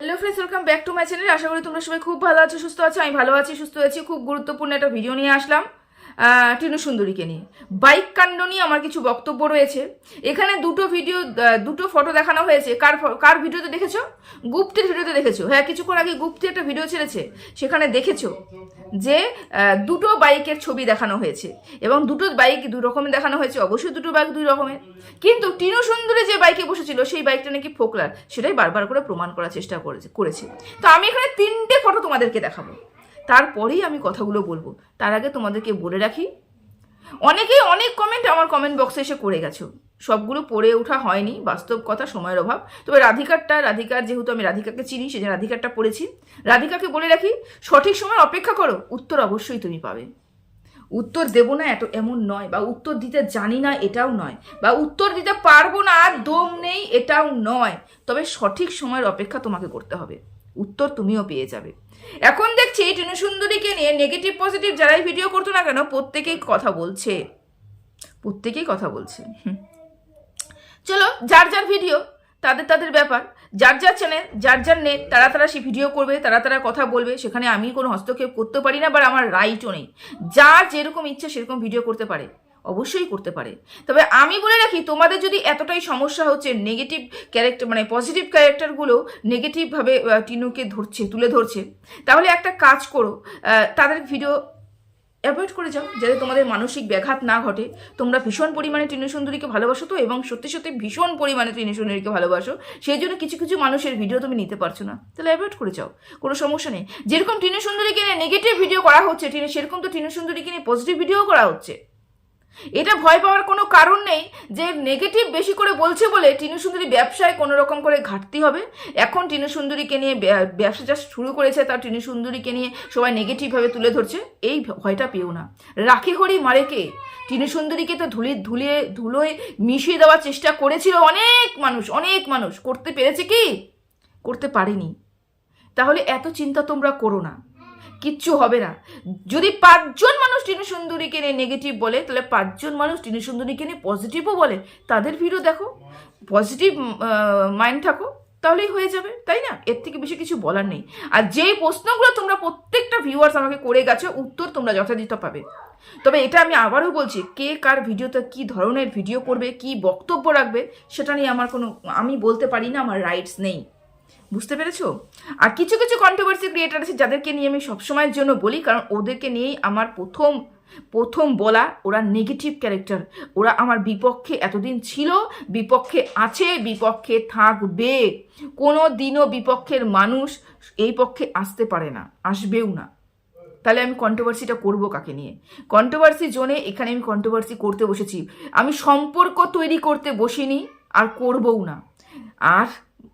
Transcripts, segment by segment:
Hello friends welcome back to my channel আশা করি তোমরা সবাই খুব ভালো আছো, সুস্থ আছো, আমি ভালো আছি, সুস্থ আছি খুব গুরুত্বপূর্ণ একটা ভিডিও নিয়ে আসলাম। টিনু সুন্দরীকে নিয়ে। বাইক কাণ্ড নিয়ে আমার কিছু বক্তব্য রয়েছে। এখানে দুটো ভিডিও দুটো ফটো দেখানো হয়েছে। কার কার ভিডিওতে দেখেছ? গুপ্তের ভিডিওতে দেখেছ। হ্যাঁ কিছুক্ষণ আগে গুপ্তি একটা ভিডিও ছেড়েছে। সেখানে দেখেছ যে দুটো বাইকের ছবি দেখানো হয়েছে এবং দুটো বাইক দুই রকমের দেখানো হয়েছে। অবশ্যই দুটো বাইক দুই রকমের। কিন্তু টিনু সুন্দরী যে বাইকে বসেছিল, সেই বাইকটা নাকি ফোকলার। সেটাই বারবার করে প্রমাণ করার চেষ্টা করেছে করেছে। তো আমি এখানে তিনটে ফটো তোমাদেরকে দেখাবো। তারপরেই আমি কথাগুলো বলব। তার আগে তোমাদেরকে বলে রাখি, অনেকেই অনেক কমেন্ট আমার কমেন্ট বক্সে এসে করে গেছো। সবগুলো পড়ে ওঠা হয়নি, বাস্তব কথা, সময়ের অভাব। তবে রাধিকারটা, রাধিকার যেহেতু আমি রাধিকাকে চিনি সেজন্য রাধিকারটা পড়েছি। রাধিকাকে বলে রাখি, সঠিক সময় অপেক্ষা করো, উত্তর অবশ্যই তুমি পাবে। উত্তর দেবো না এত, এমন নয়, বা উত্তর দিতে জানি না এটাও নয়, বা উত্তর দিতে পারব না, আর দম নেই এটাও নয়। তবে সঠিক সময়ের অপেক্ষা তোমাকে করতে হবে। উত্তর তুমিও পেয়ে যাবে। এখন দেখছি এই সুন্দরীকে নিয়ে নেগেটিভ পজিটিভ যারাই ভিডিও করতো না কেন, প্রত্যেকেই কথা বলছে। প্রত্যেকেই কথা বলছে। চলো, যার যার ভিডিও তাদের তাদের ব্যাপার। যার যার চ্যানেল যার যার নেট তারা তারা সে ভিডিও করবে, তারা তারা কথা বলবে। সেখানে আমি কোনো হস্তক্ষেপ করতে পারি না বা আমার রাইটও নেই। যার যেরকম ইচ্ছা সেরকম ভিডিও করতে পারে। অবশ্যই করতে পারে। তবে আমি বলে রাখি, তোমাদের যদি এতটাই সমস্যা হচ্ছে নেগেটিভ ক্যারেক্টার মানে পজিটিভ ক্যারেক্টারগুলো নেগেটিভভাবে টিনুকে ধরছে, তুলে ধরছে, তাহলে একটা কাজ করো তাদের ভিডিও অ্যাভয়েড করে যাও, যাতে তোমাদের মানসিক ব্যাঘাত না ঘটে। তোমরা ভীষণ পরিমাণে টিনু সুন্দরীকে ভালোবাসো তো, এবং সত্যি সত্যি ভীষণ পরিমাণে টিনু সুন্দরীকে ভালোবাসো, সেই জন্য কিছু কিছু মানুষের ভিডিও তুমি নিতে পারছ না। তাহলে অ্যাভয়েড করে যাও, কোনো সমস্যা নেই। যেরকম টিনু সুন্দরীকে নিয়ে নেগেটিভ ভিডিও করা হচ্ছে, টিনু, সেরকম তো টিনু সুন্দরীকে নিয়ে পজিটিভ ভিডিও করা হচ্ছে। এটা ভয় পাওয়ার কোনো কারণ নেই যে নেগেটিভ বেশি করে বলছে বলে টিনু সুন্দরী ব্যবসায় কোনো রকম করে ঘাটতি হবে। এখন টিনু সুন্দরীকে নিয়ে ব্যবসা যা শুরু করেছে, তার টিনু সুন্দরীকে নিয়ে সবাই নেগেটিভভাবে তুলে ধরছে। এই ভয়টা পেও না। রাখি হরি মারে কে? টিনু সুন্দরীকে তো ধুলি ধুলে ধুলোয় মিশিয়ে দেওয়ার চেষ্টা করেছিল অনেক মানুষ অনেক মানুষ। করতে পেরেছে কি? করতে পারেনি। তাহলে এত চিন্তা তোমরা করো না। কিচ্ছু হবে না। যদি পাঁচজন মানুষ টিনু সুন্দরীকে নিয়ে নেগেটিভ বলে, তাহলে পাঁচজন মানুষ টিনু সুন্দরীকে নিয়ে পজিটিভও বলে। তাদের ভিডিও দেখো। পজিটিভ মাইন্ড থাকো, তাহলেই হয়ে যাবে, তাই না? এর থেকে বেশি কিছু বলার নেই। আর যেই প্রশ্নগুলো তোমরা প্রত্যেকটা ভিউয়ার্স আমাকে করে গেছো, উত্তর তোমরা যথাযথ পাবে। তবে এটা আমি আবারও বলছি, কে কার ভিডিওতে কি ধরনের ভিডিও করবে, কি বক্তব্য রাখবে, সেটা নিয়ে আমার কোনো, আমি বলতে পারি না, আমার রাইটস নেই। বুঝতে পেরেছ? আর কিছু কিছু কন্ট্রোভার্সি ক্রিয়েটার আছে যাদেরকে নিয়ে আমি সবসময়ের জন্য বলি, কারণ ওদেরকে নিয়েই আমার প্রথম প্রথম বলা ওরা নেগেটিভ ক্যারেক্টার ওরা আমার বিপক্ষে এতদিন ছিল, বিপক্ষে আছে, বিপক্ষে থাকবে। কোনো দিনও বিপক্ষের মানুষ এই পক্ষে আসতে পারে না, আসবেও না। তাহলে আমি কন্ট্রোভার্সিটা করব কাকে নিয়ে? কন্ট্রোভার্সি জোনে এখানে আমি কন্ট্রোভার্সি করতে বসেছি। আমি সম্পর্ক তৈরি করতে বসিনি, আর করবও না। আর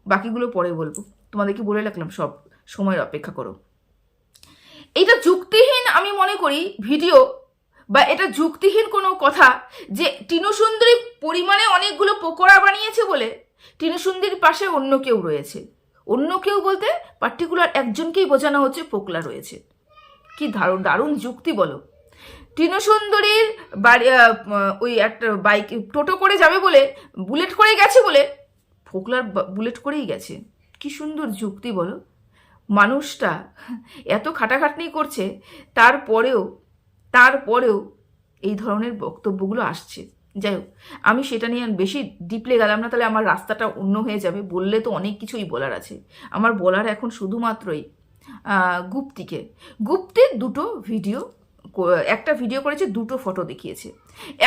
বাকিগুলো পরে বলব। তোমাদেরকে বলে রাখলাম, সব সময়ের অপেক্ষা করো। এটা যুক্তিহীন আমি মনে করি, ভিডিও, বা এটা যুক্তিহীন কোনো কথা যে টিনু সুন্দরী পরিমাণে অনেকগুলো পকোড়া বানিয়েছে বলে টিনু সুন্দরীর পাশে অন্য কেউ রয়েছে। অন্য কেউ বলতে পার্টিকুলার একজনকেই বোঝানো হচ্ছে পোকলা রয়েছে। কি দারুণ দারুণ যুক্তি বলো। টিনু সুন্দরীর বাড়ি ওই একটা বাইক টোটো করে যাবে বলে, বুলেট করে গেছে বলে ফোকলার বুলেট করেই গেছে। কি সুন্দর যুক্তি বলো। মানুষটা এত খাটাখাটনি করছে, তারপরেও তারপরেও এই ধরনের বক্তব্যগুলো আসছে। যাই হোক, আমি সেটা নিয়ে বেশি ডিপলে গেলাম না, তাহলে আমার রাস্তাটা অন্য হয়ে যাবে, বললে তো অনেক কিছুই বলার আছে। আমার বলার এখন শুধুমাত্রই গুপ্তিকে। গুপ্তির দুটো ভিডিও একটা ভিডিও করেছে, দুটো ফটো দেখিয়েছে।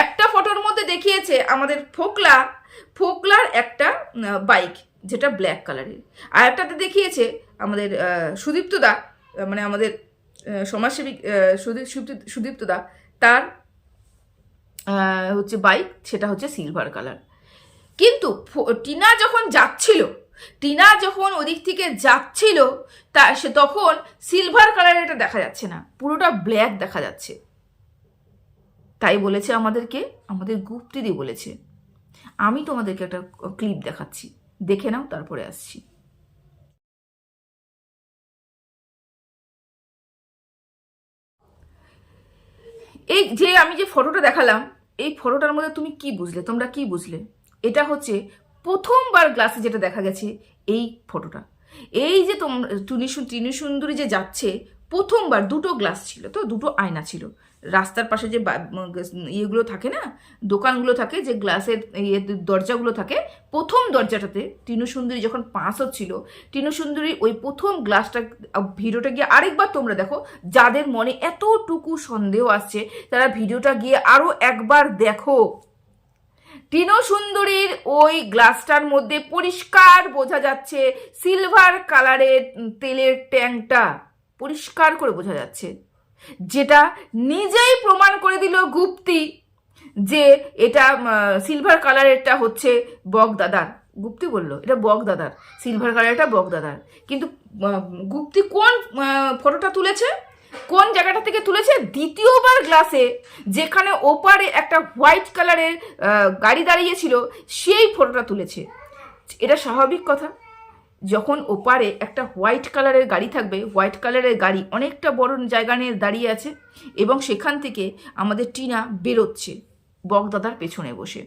একটা ফটোর মধ্যে দেখিয়েছে আমাদের ফোকলা ফোকলার একটা বাইক যেটা ব্ল্যাক কালারের। আর একটাতে দেখিয়েছে আমাদের সুদীপ্তদা মানে আমাদের সমাজসেবী সুদীপ, সুদীপ- সুদীপ্তদা, তার হচ্ছে বাইক, সেটা হচ্ছে সিলভার কালার। কিন্তু টিনা যখন যাচ্ছিল, টিনা যখন ওদিক থেকে যাচ্ছিল, তা, সে তখন সিলভার কালারের এটা দেখা যাচ্ছে না, পুরোটা ব্ল্যাক দেখা যাচ্ছে। তাই বলেছে আমাদেরকে, আমাদের গুপ্তিদি বলেছে। আমি তোমাদেরকে একটা ক্লিপ দেখাচ্ছি। দেখে নাও, তারপরে আসছি। এই যে আমি যে ফটোটা দেখালাম, এই ফটোটার মধ্যে তুমি কি বুঝলে? তোমরা কি বুঝলে? এটা হচ্ছে প্রথমবার গ্লাসে যেটা দেখা গেছে, এই ফটোটা এই যে তোমরা টুনি টিনু সুন্দরী যে যাচ্ছে, প্রথমবার দুটো গ্লাস ছিল তো, দুটো আয়না ছিল। রাস্তার পাশে যে ইয়েগুলো থাকে না, দোকানগুলো থাকে, যে গ্লাসের ইয়ে দরজাগুলো থাকে, প্রথম দরজাটাতে টিনু সুন্দরী যখন পাস হচ্ছিল টিনু সুন্দরী ওই প্রথম গ্লাসটা ভিডিওটা গিয়ে আরেকবার তোমরা দেখো, যাদের মনে এতটুকু সন্দেহ আসছে তারা ভিডিওটা গিয়ে আরও একবার দেখো। টিনো সুন্দরীর ওই গ্লাসটার মধ্যে পরিষ্কার বোঝা যাচ্ছে সিলভার কালারের তেলের ট্যাঙ্কটা পরিষ্কার করে বোঝা যাচ্ছে। যেটা নিজেই প্রমাণ করে দিল গুপ্তি যে এটা সিলভার কালারেরটা হচ্ছে বগদাদার। গুপ্তি বলল, এটা বগদাদার। সিলভার কালারটা বগদাদার। কিন্তু গুপ্তি কোন ফটোটা তুলেছে? কোন জায়গাটা থেকে তুলেছে? দ্বিতীয়বার গ্লাসে যেখানে ওপারে একটা হোয়াইট কালারের গাড়ি দাঁড়িয়েছিল, সেই ফটোটা তুলেছে। এটা স্বাভাবিক কথা। যখন ওপারে একটা হোয়াইট কালারের গাড়ি থাকবে, হোয়াইট কালারের গাড়ি অনেকটা বড় জায়গা নিয়ে দাঁড়িয়ে আছে এবং সেখান থেকে আমাদের টিনা বেরোচ্ছে বগদাদার পেছনে বসে।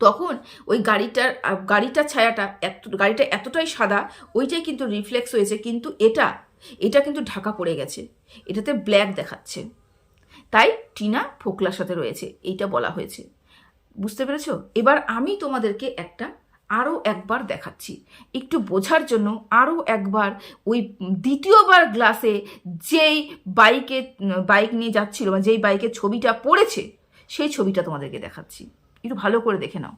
তখন ওই গাড়িটার গাড়িটার ছায়াটা এত, গাড়িটা এতটাই সাদা, ওইটাই কিন্তু রিফ্লেক্স হয়েছে, কিন্তু এটা এটা কিন্তু ঢাকা পড়ে গেছে, এটাতে ব্ল্যাক দেখাচ্ছে। তাই টিনা ফোকলার সাথে রয়েছে, এইটা বলা হয়েছে। বুঝতে পেরেছ? এবার আমি তোমাদেরকে একটা আরও একবার দেখাচ্ছি। একটু বোঝার জন্য আরও একবার ওই দ্বিতীয়বার গ্লাসে যেই বাইকে, বাইক নিয়ে যাচ্ছিল বা যেই বাইকের ছবিটা পড়েছে, সেই ছবিটা তোমাদেরকে দেখাচ্ছি। একটু ভালো করে দেখে নাও।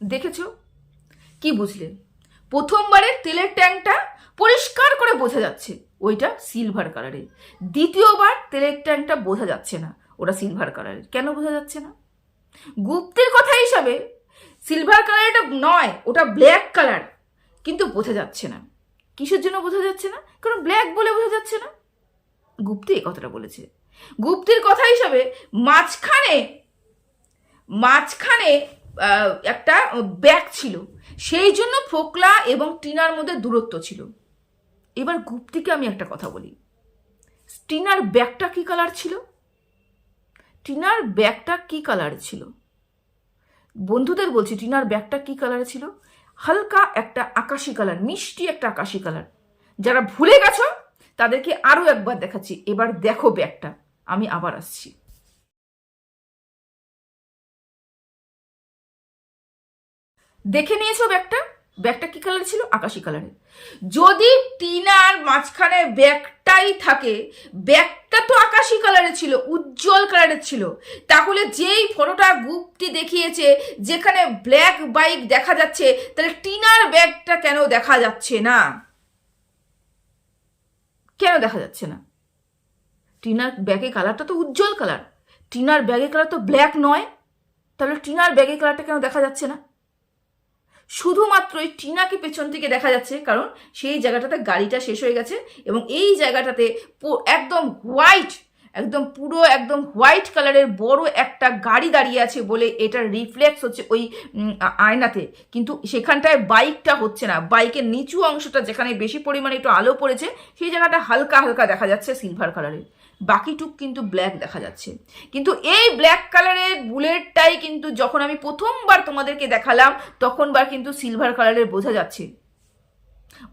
দেখেছ? কি বুঝলে? প্রথমবারের তেলের ট্যাঙ্কটা পরিষ্কার করে বোঝা যাচ্ছে। ওইটা সিলভার কালারের দ্বিতীয়বার তেলের ট্যাঙ্কটা বোঝা যাচ্ছে না। ওটা সিলভার কালারের। কেন বোঝা যাচ্ছে না? গুপ্তের কথা হিসাবে সিলভার কালারটা নয়, ওটা ব্ল্যাক কালার। কিন্তু বোঝা যাচ্ছে না। কিসের জন্য বোঝা যাচ্ছে না? কারণ ব্ল্যাক বলে বোঝা যাচ্ছে না। গুপ্তি এই কথাটা বলেছে। গুপ্তির কথা হিসাবে মাঝখানে মাঝখানে একটা ব্যাগ ছিল। সেই জন্য ফোকলা এবং টিনার মধ্যে দূরত্ব ছিল। এবার গুপ্তিকে আমি একটা কথা বলি। টিনার ব্যাগটা কি কালার ছিল? টিনার ব্যাগটা কি কালার ছিল? বন্ধুদের বলছি, টিনার ব্যাগটা কি কালার ছিল? হালকা একটা আকাশি কালার মিষ্টি একটা আকাশি কালার যারা ভুলে গেছো, তাদেরকে আরও একবার দেখাচ্ছি। এবার দেখো ব্যাগটা। আমি আবার আসছি। দেখে নিয়েছো ব্যাগটা? ব্যাগটা কি কালার ছিল? আকাশি কালারের যদি টিনার মাঝখানে ব্যাগটাই থাকে, ব্যাগটা তো আকাশি কালারের ছিল, উজ্জ্বল কালারের ছিল। তাহলে যেই ফটোটা গুপ্তি দেখিয়েছে, যেখানে ব্ল্যাক বাইক দেখা যাচ্ছে, তাহলে টিনার ব্যাগটা কেন দেখা যাচ্ছে না? কেন দেখা যাচ্ছে না? টিনার ব্যাগের কালারটা তো উজ্জ্বল কালার টিনার ব্যাগের কালার তো ব্ল্যাক নয়। তাহলে টিনার ব্যাগের কালারটা কেন দেখা যাচ্ছে না? শুধুমাত্র এই টিনাকে পেছন থেকে দেখা যাচ্ছে, কারণ সেই জায়গাটাতে গাড়িটা শেষ হয়ে গেছে এবং এই জায়গাটাতে একদম হোয়াইট একদম পুরো একদম হোয়াইট কালারের বড় একটা গাড়ি দাঁড়িয়ে আছে বলে এটার রিফ্লেক্স হচ্ছে ওই আয়নাতে। কিন্তু সেখানটায় বাইকটা হচ্ছে না। বাইকের নিচু অংশটা যেখানে বেশি পরিমাণে একটু আলো পড়েছে, সেই জায়গাটা হালকা হালকা দেখা যাচ্ছে সিলভার কালারের বাকিটুক কিন্তু ব্ল্যাক দেখা যাচ্ছে। কিন্তু এই ব্ল্যাক কালারের বুলেটটাই কিন্তু যখন আমি প্রথমবার তোমাদেরকে দেখালাম, তখনবার কিন্তু সিলভার কালারের বোঝা যাচ্ছে।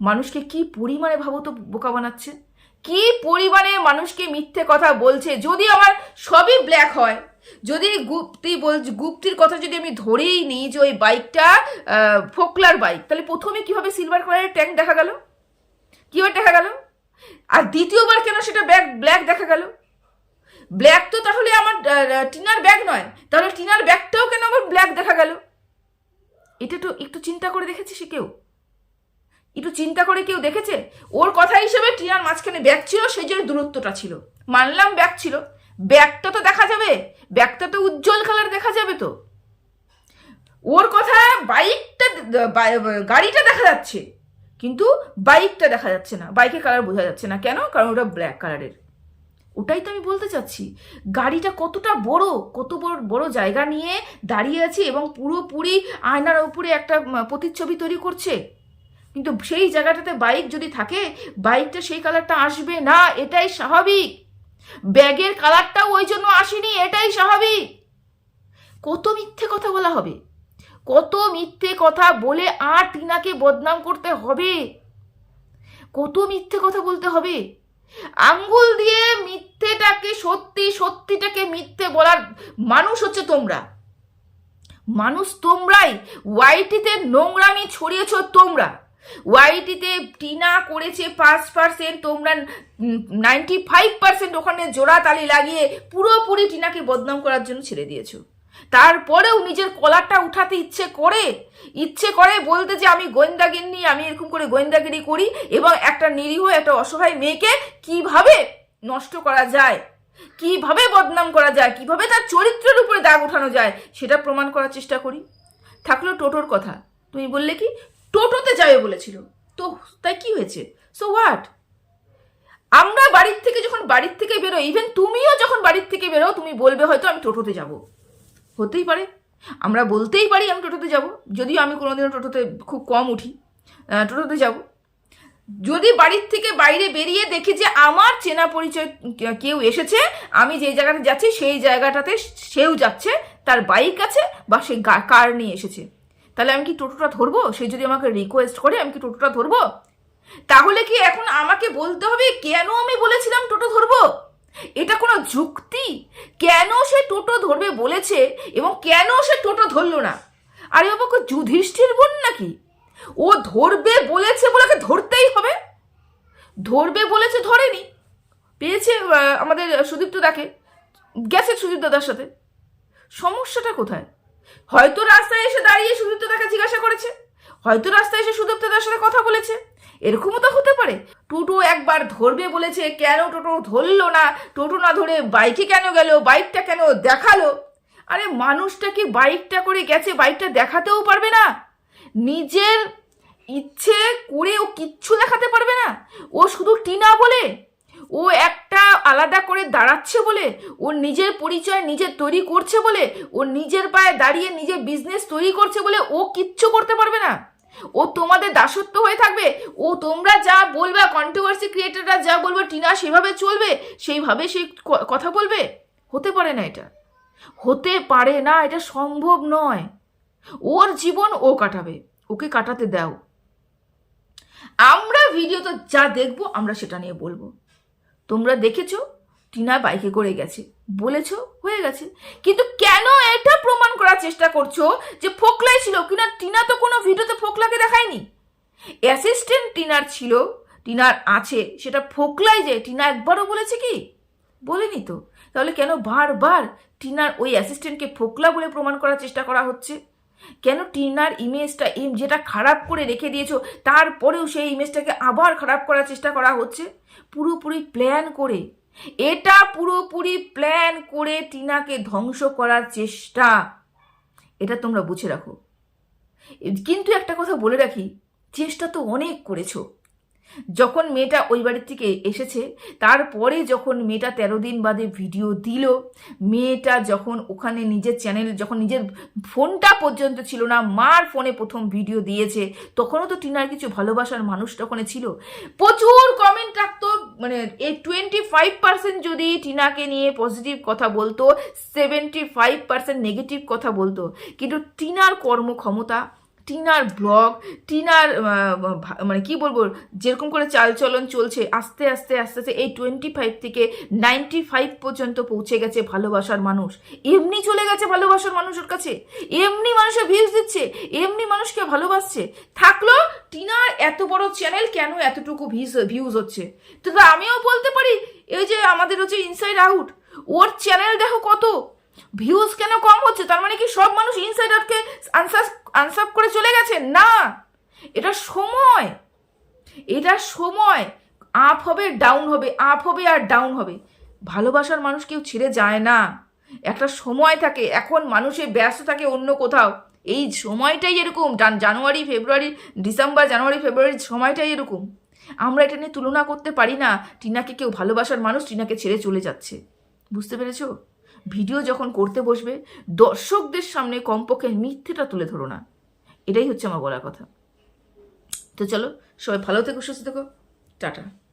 মানুষকে কি পরিমাণে ভাবো তো বোকা বানাচ্ছে? কি পরিমাণে মানুষকে মিথ্যে কথা বলছে? যদি আমার সবই ব্ল্যাক হয়, যদি গুপ্তি বল গুপ্তির কথা যদি আমি ধরেই নিই যে ওই বাইকটা ফোকলার বাইক তাহলে প্রথমে কীভাবে সিলভার কালারের ট্যাঙ্ক দেখা গেল? কীভাবে দেখা গেল? আর দ্বিতীয়বার কেন সেটা ব্যাগ ব্ল্যাক দেখা গেল? ব্ল্যাক তো তাহলে আমার টিনার ব্যাগ নয়। তাহলে টিনার ব্যাগটাও কেন আবার ব্ল্যাক দেখা গেল? এটা তো একটু চিন্তা করে দেখেছে সে কেউ? একটু চিন্তা করে কেউ দেখেছে? ওর কথা হিসেবে টিনার মাঝখানে ব্যাগ ছিল, সেই জন্য দূরত্বটা ছিল। মানলাম ব্যাগ ছিল। ব্যাগটা তো দেখা যাবে। ব্যাগটা তো উজ্জ্বল কালার দেখা যাবে তো। ওর কথা বাইকটা গাড়িটা দেখা যাচ্ছে। কিন্তু বাইকটা দেখা যাচ্ছে না। বাইকের কালার বোঝা যাচ্ছে না। কেন? কারণ ওটা ব্ল্যাক কালারের ওটাই তো আমি বলতে চাচ্ছি। গাড়িটা কতটা বড়, কত বড় বড় জায়গা নিয়ে দাঁড়িয়ে আছে এবং পুরোপুরি আয়নার উপরে একটা প্রতিচ্ছবি তৈরি করছে? কিন্তু সেই জায়গাটাতে বাইক যদি থাকে বাইকটা সেই কালারটা আসবে না। এটাই স্বাভাবিক। ব্যাগের কালারটাও ওই জন্য আসেনি। এটাই স্বাভাবিক। কত মিথ্যে কথা বলা হবে? কত মিথ্যে কথা বলে আর টিনাকে বদনাম করতে হবে? কত মিথ্যে কথা বলতে হবে? আঙ্গুল দিয়ে মিথ্যেটাকে সত্যি, সত্যিটাকে মিথ্যে বলার মানুষ হচ্ছে তোমরা। মানুষ তোমরাই। ওয়াইটিতে নোংরামি ছড়িয়েছ তোমরা। ওয়াইটিতে টিনা করেছে পাঁচ পার্সেন্ট তোমরা নাইনটি ফাইভ পার্সেন্ট ওখানে জোড়া তালি লাগিয়ে পুরোপুরি টিনাকে বদনাম করার জন্য ছেড়ে দিয়েছ। তারপরেও নিজের কলারটা উঠাতে ইচ্ছে করে ইচ্ছে করে বলতে যে আমি গোয়েন্দাগিন্নি, আমি এরকম করে গোয়েন্দাগিরি করি এবং একটা নিরীহ, একটা অসহায় মেয়েকে কীভাবে নষ্ট করা যায়, কীভাবে বদনাম করা যায়, কীভাবে তার চরিত্রের উপরে দাগ ওঠানো যায়, সেটা প্রমাণ করার চেষ্টা করি। থাকল টোটোর কথা। তুমি বললে কি? টোটোতে যাবে বলেছিল। তো তাই কি হয়েছে? সো হোয়াট আমরা বাড়ির থেকে যখন বাড়ির থেকে বেরো ইভেন তুমিও যখন বাড়ির থেকে বেরো তুমি বলবে হয়তো আমি টোটোতে যাব। হতেই পারে। আমরা বলতেই পারি আমি টোটোতে যাব, যদিও আমি কোনোদিনও টোটোতে খুব কম উঠি টোটোতে যাব। যদি বাড়ির থেকে বাইরে বেরিয়ে দেখি যে আমার চেনা পরিচয় কেউ এসেছে, আমি যে জায়গাটা যাচ্ছি সেই জায়গাটাতে সেও যাচ্ছে, তার বাইক আছে বা সে কার নিয়ে এসেছে। তাহলে আমি কি টোটোটা ধরবো? সে যদি আমাকে রিকোয়েস্ট করে আমি কি টোটোটা ধরবো? তাহলে কি এখন আমাকে বলতে হবে কেন আমি বলেছিলাম টোটো ধরবো? এটা কোনো যুক্তি? কেন সে টোটো ধরবে বলেছে এবং কেন সে টোটো ধরলো না? আরে বাবা যুধিষ্ঠির বোন নাকি? ও ধরবে বলেছে বলে ধরতেই হবে। ধরবে বলেছে, ধরেনি। পেয়েছে আমাদের সুদীপ্ত দাকে। গেছে সুদীপ্ত দার সাথে। সমস্যাটা কোথায়? হয়তো রাস্তায় এসে দাঁড়িয়ে সুদীপ্ত দাকে জিজ্ঞাসা করেছে। হয়তো রাস্তায় এসে সুদীপ্ত দার সাথে কথা বলেছে। এরকমও তো হতে পারে? টোটো একবার ধরবে বলেছে, কেন টোটো ধরলো না? টোটো না ধরে বাইকে কেন গেল? বাইকটা কেন দেখাল? আরে মানুষটা কি বাইকটা করে গেছে, বাইকটা দেখাতেও পারবে না? নিজের ইচ্ছে করে ও কিচ্ছু দেখাতে পারবে না। ও শুধু টিনা বলে, ও একটা আলাদা করে দাঁড়াচ্ছে বলে ওর নিজের পরিচয় নিজে তৈরি করছে বলে, ও নিজের পায়ে দাঁড়িয়ে নিজের বিজনেস তৈরি করছে বলে ও কিচ্ছু করতে পারবে না। ও তোমাদের দাসত্ব হয়ে থাকবে। ও তোমরা যা বলবে কন্ট্রোভার্সি ক্রিয়েটাররা যা বলবে, টিনা সেভাবে চলবে, সেইভাবে সেই ক- কথা বলবে? হতে পারে না এটা। হতে পারে না, এটা সম্ভব নয়। ওর জীবন ও কাটাবে, ওকে কাটাতে দাও। আমরা ভিডিওতে যা দেখব, আমরা সেটা নিয়ে বলব। তোমরা দেখেছ? টিনা বাইকে করে গেছে। বলেছ, হয়ে গেছে। কিন্তু কেন এটা প্রমাণ করার চেষ্টা করছ যে ফোকলাই ছিল কিনা টিনা তো কোনো ভিডিওতে ফোকলাকে দেখায়নি? অ্যাসিস্ট্যান্ট টিনার ছিল, টিনার আছে, সেটা ফোকলাই যে, টিনা একবারও বলেছে কি? বলেনি তো। তাহলে কেন বারবার টিনার ওই অ্যাসিস্ট্যান্টকে ফোকলা বলে প্রমাণ করার চেষ্টা করা হচ্ছে? কেন টিনার ইমেজটা ইম যেটা খারাপ করে রেখে দিয়েছ, তারপরেও সেই ইমেজটাকে আবার খারাপ করার চেষ্টা করা হচ্ছে? পুরোপুরি প্ল্যান করে এটা পুরোপুরি প্ল্যান করে টিনাকে ধ্বংস করার চেষ্টা। এটা তোমরা বুঝে রাখো। কিন্তু একটা কথা বলে রাখি, চেষ্টা তো অনেক করেছ। যখন মেয়েটা ওই বাড়ির থেকে এসেছে, তারপরে যখন মেয়েটা তেরো দিন বাদে ভিডিও দিল, মেয়েটা যখন ওখানে নিজের চ্যানেল যখন নিজের ফোনটা পর্যন্ত ছিল না, মার ফোনে প্রথম ভিডিও দিয়েছে, তখনও তো টিনার কিছু ভালোবাসার মানুষ তখন ছিল। প্রচুর কমেন্ট রাখতো মানে এই টোয়েন্টি ফাইভ পার্সেন্ট যদি টিনাকে নিয়ে পজিটিভ কথা বলতো সেভেন্টি ফাইভ পার্সেন্ট নেগেটিভ কথা বলতো, কিন্তু টিনার কর্মক্ষমতা টিনার ব্লগ, টিনার মানে কি বলব, যেরকম করে চালচলন চলছে, আস্তে আস্তে আস্তে আস্তে এই টোয়েন্টি ফাইভ থেকে নাইনটি ফাইভ পর্যন্ত পৌঁছে গেছে ভালোবাসার মানুষ। এমনি চলে গেছে ভালোবাসার মানুষের কাছে। এমনি মানুষের ভিউজ দিচ্ছে, এমনি মানুষকে ভালোবাসছে। থাকল টিনার এত বড় চ্যানেল কেন এতটুকু ভিউজ ভিউজ হচ্ছে? তো আমিও বলতে পারি, এই যে আমাদের হচ্ছে ইনসাইড আউট ওর চ্যানেল দেখো কত। ভিউজ কেন কম হচ্ছে? তার মানে কি সব মানুষ ইনসাইড আউটকে আনসার আনসার করে চলে গেছে? না! এটা সময়! এটা সময়! আপ হবে ডাউন হবে আপ হবে আর ডাউন হবে। ভালোবাসার মানুষ কেউ ছেড়ে যায় না। একটা সময় থাকে, এখন মানুষে ব্যস্ত থাকে অন্য কোথাও। এই সময়টাই এরকম। জানুয়ারি, ফেব্রুয়ারি, ডিসেম্বর, জানুয়ারি ফেব্রুয়ারির সময়টাই এরকম। আমরা এটা নিয়ে তুলনা করতে পারি না। টিনাকে কেউ ভালোবাসার মানুষ, টিনাকে ছেড়ে চলে যাচ্ছে। বুঝতে পেরেছ? ভিডিও যখন করতে বসবে, দর্শকদের সামনে কমপক্ষে মিথ্যেটা তুলে ধরো না। এটাই হচ্ছে আমার বলার কথা। তো চলো, সবাই ভালো থেকো, সুস্থ থেকো। টাটা।